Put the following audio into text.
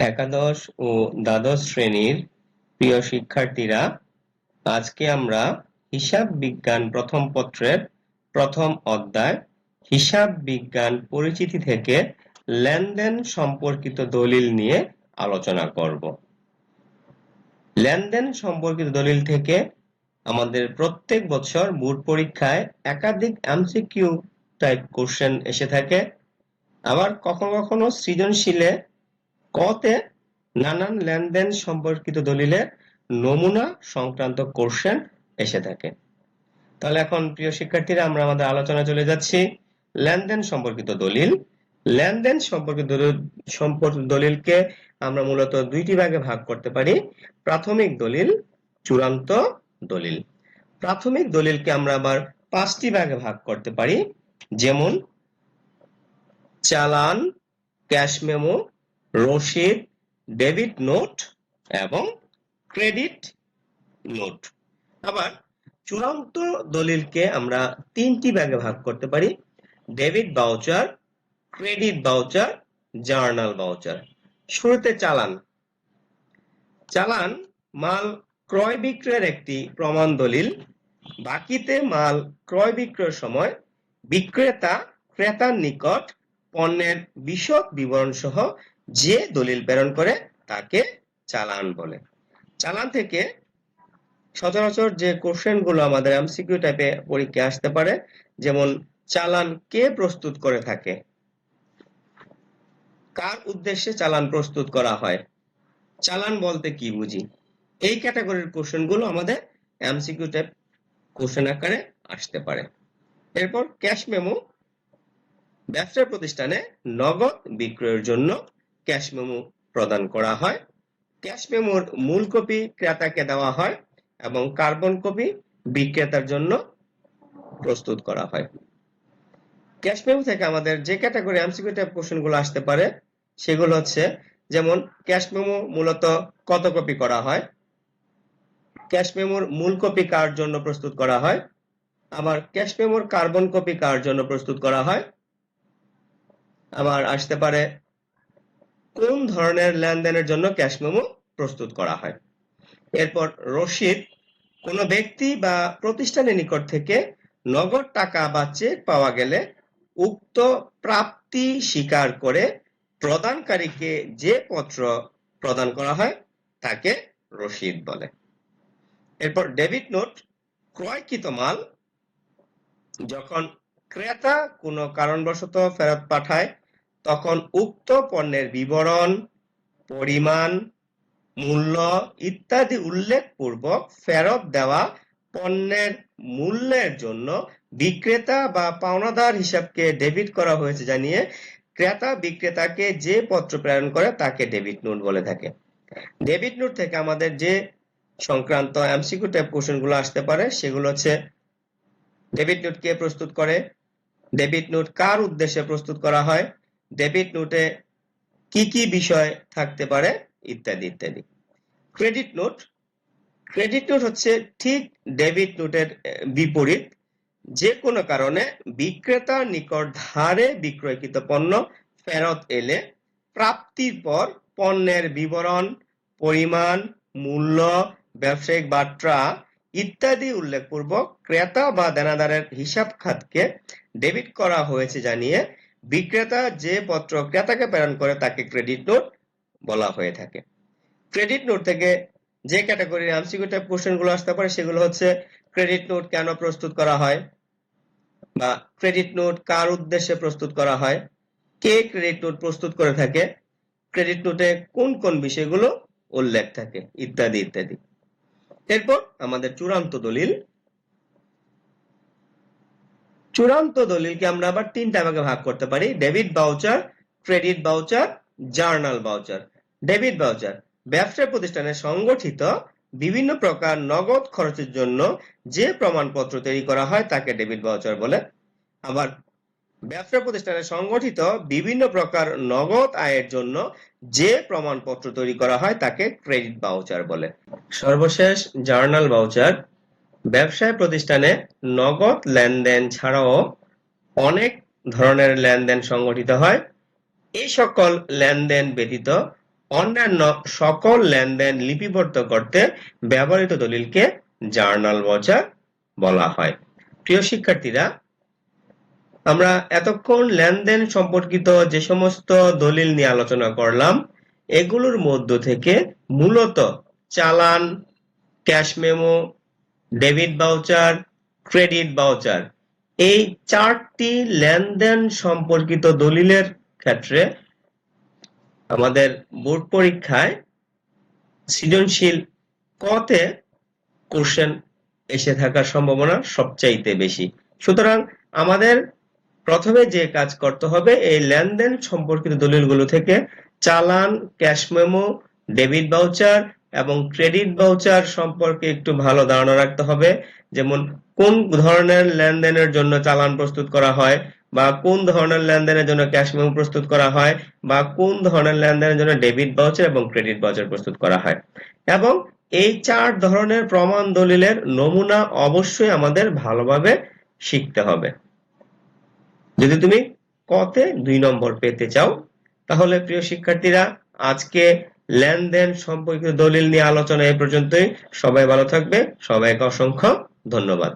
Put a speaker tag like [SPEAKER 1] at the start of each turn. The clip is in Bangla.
[SPEAKER 1] একাদশ ও দ্বাদশ শ্রেণির প্রিয় শিক্ষার্থীরা, আজকে আমরা হিসাব বিজ্ঞান প্রথম পত্রের প্রথম অধ্যায় হিসাব বিজ্ঞান পরিচিতি থেকে লেনদেন সম্পর্কিত দলিল নিয়ে আলোচনা করব। লেনদেন সম্পর্কিত দলিল থেকে আমাদের প্রত্যেক বছর বোর্ড পরীক্ষায় একাধিক এমসিকিউ টাইপ কোশ্চেন এসে থাকে। আবার কখনো কখনো সৃজনশীলে কতে নানান লেনদেন সম্পর্কিত দলিলের নমুনা সংক্রান্ত কোশ্চেন এসে থাকে। তাহলে এখন প্রিয় শিক্ষার্থীরা, আমরা আমাদের আলোচনা চলে যাচ্ছি। লেনদেন সম্পর্কিত দলিল। লেনদেন সম্পর্কিত সম্পর্কিত দলিলকে আমরা মূলত দুইটি ভাগে ভাগ করতে পারি। প্রাথমিক দলিল, চূড়ান্ত দলিল। প্রাথমিক দলিলকে আমরা আবার পাঁচটি ভাগে ভাগ করতে পারি। যেমন, চালান, ক্যাশ মেমো রসিদ, ডেবিট নোট এবং ক্রেডিট নোট। আবার চূড়ান্ত দলিলকে আমরা তিনটি ভাগে ভাগ করতে পারি, debit voucher credit voucher journal voucher শুরুতে চালান। চালান মাল ক্রয় বিক্রয়ের একটি প্রমাণ দলিল। বাকিতে মাল ক্রয় বিক্রয়ের সময় বিক্রেতা ক্রেতার নিকট পণ্যের বিশদ বিবরণ সহ যে দলিল প্রেরণ করে তাকে চালান বলে। চালান থেকে সচরাচর যে কোশ্চেনগুলো আমাদের এমসিকিউ টাইপে পরীক্ষা আসতে পারে, যেমন চালান কে প্রস্তুত করে থাকে? কার উদ্দেশ্যে চালান প্রস্তুত করা হয়? চালান বলতে কি বুঝি? এই ক্যাটাগরির কোশ্চেনগুলো আমাদের এমসিকিউ টাইপ কোশ্চেন আকারে আসতে পারে। এরপর ক্যাশ মেমো ব্যবসা প্রতিষ্ঠানে নগদ বিক্রয়ের জন্য ক্যাশ মেমো প্রদান করা হয়। ক্যাশ মেমোর মূল কপি ক্রেতাকে দেওয়া হয় এবং কার্বন কপি বিক্রেতার জন্য প্রস্তুত করা হয়। ক্যাশ মেমো থেকে আমাদের যে ক্যাটাগরি এমসিকিউ টাইপ কোশ্চেনগুলো আসতে পারে, সেগুলো হচ্ছে, যেমন, ক্যাশ মেমো মূলত কত কপি করা হয়? ক্যাশ মেমোর মূল কপি কার জন্য প্রস্তুত করা হয়? আবার, ক্যাশ মেমোর কার্বন কপি কার জন্য প্রস্তুত করা হয়? আবার আসতে পারে কোন ধরনের লেনদেনের জন্য ক্যাশ মেমো প্রস্তুত করা হয়? এরপর রসিদ, কোনো ব্যক্তি বা প্রতিষ্ঠানের নিকট থেকে নগদ টাকা বা চেক পাওয়া গেলে উক্ত প্রাপ্তি স্বীকার করে প্রদানকারীকে যে পত্র প্রদান করা হয় তাকে রসিদ বলে। এরপর ডেবিট নোট, ক্রয়কৃত মাল, যখন ক্রেতা কোনো কারণবশত ফেরত পাঠায় তখন উক্ত পণ্যের বিবরণ, পরিমাণ, মূল্য ইত্যাদি উল্লেখ পূর্বক ফেরত দেওয়া পণ্যের মূল্যের জন্য বিক্রেতা বা পাওনাদার হিসাবকে ডেবিট করা হয়েছে জানিয়ে ক্রেতা বিক্রেতাকে যে পত্র প্রেরণ করে তাকে ডেবিট নোট বলে থাকে। ডেবিট নোট থেকে আমাদের যে সংক্রান্ত এমসিকিউ টাইপ কোশ্চেনগুলো আসতে পারে, সেগুলো হচ্ছে ডেবিট নোট কে প্রস্তুত করে, ডেবিট নোট কার উদ্দেশ্যে প্রস্তুত করা হয় ডেবিট নোটে কি কি বিষয় থাকতে পারে, ইত্যাদি ইত্যাদি। ক্রেডিট নোট ক্রেডিট নোট হচ্ছে ঠিক ডেবিট নোটের বিপরীত। যে কোনো কারণে বিক্রেতার নিকট ধারে বিক্রয়কৃত পণ্য ফেরত এলে প্রাপ্তির পর পণ্যের বিবরণ, পরিমাণ, মূল্য, ব্যবসায়িক বার্তা ইত্যাদি উল্লেখপূর্বক ক্রেতা বা দেনাদারের হিসাব খাতকে ডেবিট করা হয়েছে জানিয়ে বিক্রেতা যে পত্র ক্রেতাকে প্রেরণ করে তাকে ক্রেডিট নোট বলা হয়ে থাকে। ক্রেডিট নোট থেকে যে ক্যাটাগরির এমসিকিউ টাইপ কোশ্চেনগুলো আসতে পারে, সেগুলো হচ্ছে ক্রেডিট নোট কেন প্রস্তুত করা হয় বা ক্রেডিট নোট কার উদ্দেশ্যে প্রস্তুত করা হয়, কে ক্রেডিট নোট প্রস্তুত করে থাকে ক্রেডিট নোটে কোন কোন বিষয়গুলো উল্লেখ থাকে, ইত্যাদি ইত্যাদি। এরপর আমাদের চূড়ান্ত দলিল চূড়ান্ত দলিলকে আমরা আবার তিনটা ভাগে ভাগ করতে পারি। Debit voucher credit voucher journal voucher debit voucher ব্যবসা প্রতিষ্ঠানে সংগঠিত বিভিন্ন প্রকার নগদ খরচের জন্য যে প্রমাণপত্র তৈরি করা হয় তাকে ডেবিট বাউচার বলে। আবার ব্যবসা প্রতিষ্ঠানে সংগঠিত বিভিন্ন প্রকার নগদ আয়ের জন্য যে প্রমাণপত্র তৈরি করা হয় তাকে ক্রেডিট বাউচার বলে। সর্বশেষ জার্নাল বাউচার ব্যবসায় প্রতিষ্ঠানে নগদ লেনদেন ছাড়াও অনেক ধরনের লেনদেন সংগঠিত হয়। এই সকল লেনদেন ব্যতীত অন্যান্য সকল লেনদেন লিপিবদ্ধ করতে ব্যবহৃত দলিলকে জার্নাল বজার বলা হয়। প্রিয় শিক্ষার্থীরা, আমরা এতক্ষণ লেনদেন সম্পর্কিত যে সমস্ত দলিল নিয়ে আলোচনা করলাম, এগুলোর মধ্য থেকে মূলত চালান, cash memo debit voucher, credit voucher. এই চারটি লেনদেন সম্পর্কিত দলিলের ক্ষেত্রে আমাদের বোর্ড পরীক্ষায় সৃজনশীল কতে কোশ্চেন এসে থাকার সম্ভাবনা সবচাইতে বেশি। সুতরাং আমাদের প্রথমে যে কাজ করতে হবে, এই লেনদেন সম্পর্কিত দলিলগুলো থেকে চালান, ক্যাশ মেমো ডেবিট বাউচার এবং ক্রেডিট বাউচার সম্পর্কে একটু ভালো ধারণা রাখতে হবে, যেমন কোন ধরনের লেনদেনের জন্য চালান প্রস্তুত করা হয়, বা কোন ধরনের লেনদেনের জন্য ক্যাশ মেমো প্রস্তুত করা হয়, বা কোন ধরনের লেনদেনের জন্য ডেবিট বাউচার এবং ক্রেডিট বাউচার প্রস্তুত করা হয়। এবং এই চার ধরনের প্রমাণ দলিলের নমুনা অবশ্যই আমাদের ভালোভাবে শিখতে হবে। যদি তুমি কতে দুই নম্বর পেতে চাও, তাহলে প্রিয় শিক্ষার্থীরা, আজকে লেনদেন সম্পর্কিত দলিল নিয়ে আলোচনা এ পর্যন্তই। সবাই ভালো থাকবে। সবাইকে অসংখ্য ধন্যবাদ।